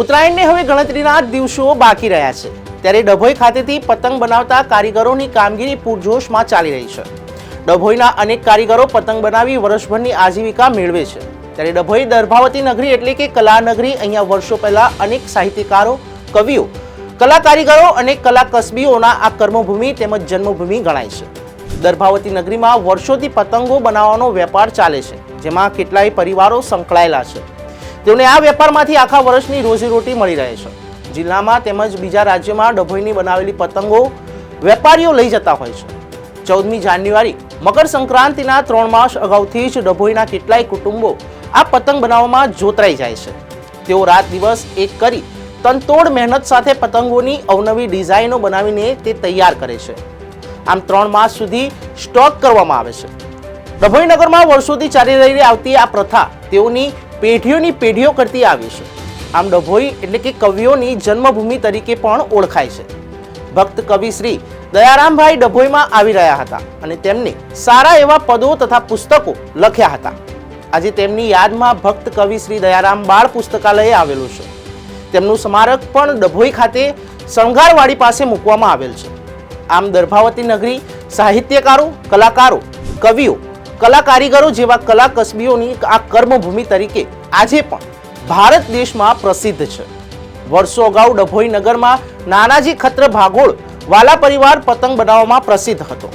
ઉત્તરાયણને હવે ગણતરીના દિવસો બાકી રહ્યા છે. ત્યારે ડભોઈ ખાતેથી પતંગ બનાવતા કારીગરોની કામગીરી પૂરજોશમાં ચાલી રહી છે. ડભોઈના અનેક કારીગરો પતંગ બનાવી વર્ષભરની આજીવિકા મેળવે છે. ત્યારે ડભોઈ દર્ભાવતી નગરી એટલે કે કલા નગરી અહીંયા વર્ષો પહેલા અનેક સાહિત્યકારો, કવિઓ, કલા કારીગરો અને કલા કસબીઓના આ કર્મભૂમિ તેમજ જન્મભૂમિ ગણાય છે. દર્ભાવતી નગરીમાં વર્ષોથી પતંગો બનાવવાનો વેપાર ચાલે છે, જેમાં કેટલાય પરિવારો સંકળાયેલા છે. તેઓને આ વેપારમાંથી આખા વર્ષની રોજીરોટી મળી રહે છે. જિલ્લામાં તેમજ બીજા રાજ્યમાં ડભોઈની બનાવેલી પતંગો વેપારીઓ લઈ જતા હોય છે. ચૌદમી જાન્યુઆરી, મકર સંક્રાંતિના ત્રણ માસ અગાઉથી જ ડભોઈના કેટલાય કુટુંબો આ પતંગ બનાવવામાં જોતરાઈ જાય છે. તેઓ રાત દિવસ એક કરી તનતોડ મહેનત સાથે પતંગોની અવનવી ડિઝાઇનો બનાવીને તે તૈયાર કરે છે. આમ ત્રણ માસ સુધી સ્ટોક કરવામાં આવે છે. ડભોઈ નગરમાં વર્ષોથી ચાલી રહી આવતી આ પ્રથા તેઓની પેઢીઓની પેઢીઓ કરતી આવી છે. આમ ડભોઈ એટલે કે કવિઓની જન્મભૂમિ તરીકે પણ ઓળખાય છે. ભક્ત કવિ શ્રી દયારામભાઈ ડભોઈમાં આવી રહ્યા હતા અને તેમને સારા એવા પદો તથા પુસ્તકો લખ્યા હતા. આજે તેમની યાદમાં ભક્ત કવિ શ્રી દયારામ બાળ પુસ્તકાલય આવેલું છે. તેમનું સ્મારક પણ ડભોઈ ખાતે શણગારવાડી પાસે મૂકવામાં આવેલ છે. આમ દર્ભાવતી નગરી સાહિત્યકારો, કલાકારો, કવિઓ કલા કારીગરો જેવા કલા કસબીઓની આ કર્મભૂમિ તરીકે આજે પણ ભારત દેશમાં પ્રસિદ્ધ છે. વર્ષો અગાઉ ડભોઈ નગરમાં નાનાજી ખત્ર ભાગોળ વાલા પરિવાર પતંગ બનાવવામાં પ્રસિદ્ધ હતો.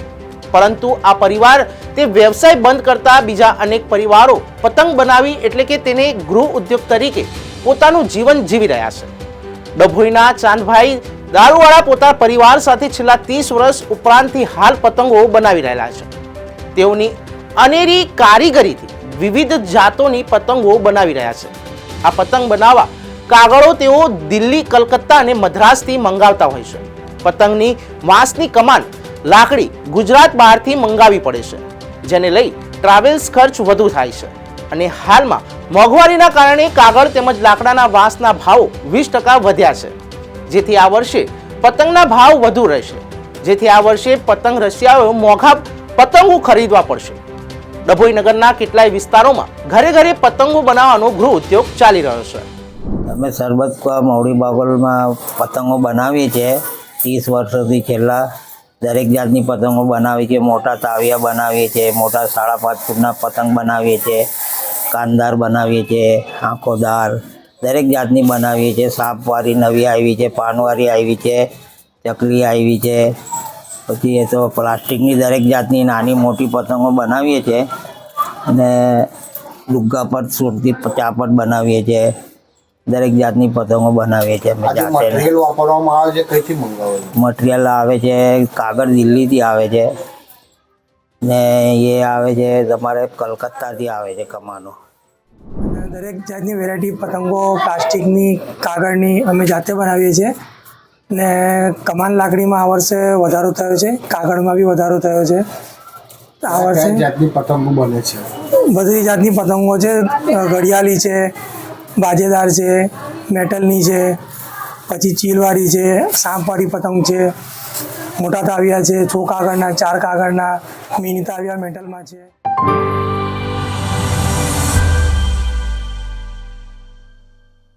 પરંતુ આ પરિવાર તે વ્યવસાય બંધ કરતા બીજા અનેક પરિવારો પતંગ બનાવી એટલે કે તેને ગૃહ ઉદ્યોગ તરીકે પોતાનું જીવન જીવી રહ્યા છે. ડભોઈના ચાંદભાઈ દારૂવાળા પોતાના પરિવાર સાથે છેલ્લા ત્રીસ વર્ષ ઉપરાંતથી હાલ પતંગો બનાવી રહેલા છે. તેઓની અનેરી કારીગરીથી વિવિધ જાતોની પતંગો બનાવી રહ્યા છે. આ પતંગ બનાવવા કાગળો તેઓ દિલ્હી, કલકત્તા અને મદ્રાસથી મંગાવતા હોય છે. પતંગની વાંસની કમાન લાકડી ગુજરાત બહારથી મંગાવી પડે છે, જેને લઈ ટ્રાવેલ્સ ખર્ચ વધુ થાય છે. અને હાલમાં મોંઘવારીના કારણે કાગળ તેમજ લાકડાના વાંસના ભાવો વીસ ટકા વધ્યા છે. જેથી આ વર્ષે પતંગના ભાવ વધુ રહેશે. જેથી આ વર્ષે પતંગ રશિયાઓ મોંઘા પતંગો ખરીદવા પડશે. ડભોઈ નગરના કેટલાય વિસ્તારોમાં ઘરે ઘરે પતંગો બનાવવાનો ગૃહ ઉદ્યોગ ચાલી રહ્યો છે. અમે સરબત મૌડી બાગોલમાં પતંગો બનાવીએ છીએ. ત્રીસ વર્ષથી છેલ્લા દરેક જાતની પતંગો બનાવીએ છીએ. મોટા તાવિયા બનાવીએ છીએ, મોટા સાડા પાંચ ફૂટના પતંગ બનાવીએ છીએ કાનદાર બનાવીએ છીએ, આંખોદાર દરેક જાતની બનાવીએ છીએ. સાપવાળી નવી આવી છે પાનવાળી આવી છે, ચકલી આવી છે પછી એ તો પ્લાસ્ટિકની દરેક જાતની નાની મોટી પતંગો બનાવીએ છીએ. અને ડુગ્ગા પર સુરતી ચાપટ બનાવીએ છીએ. દરેક જાતની પતંગો બનાવીએ છીએ અમે જાતે. મટીરિયલ વાપરવામાં આવે છે કઈથી મંગાવો છો? મટીરિયલ આવે છે કાગળ દિલ્હીથી આવે છે. ને એ આવે છે તમારે કલકત્તાથી આવે છે કમાનો. દરેક જાતની વેરાયટી પતંગો પ્લાસ્ટિકની કાગળની અમે જાતે બનાવીએ છીએ. ને કમાન લાકડીમાં આ વર્ષે વધારો થયો છે. કાગળમાં બી વધારો થયો છે. આ વર્ષે જાતની પતંગો બને છે? બધી જાતની પતંગો છે. ઘડિયાળી છે બાજેદાર છે મેટલની છે પછી ચીલવાળી છે સાંપવાળી પતંગ છે મોટા તાવિયા છે છો કાગળના ચાર કાગળના મિની તાવિયા મેટલમાં છે.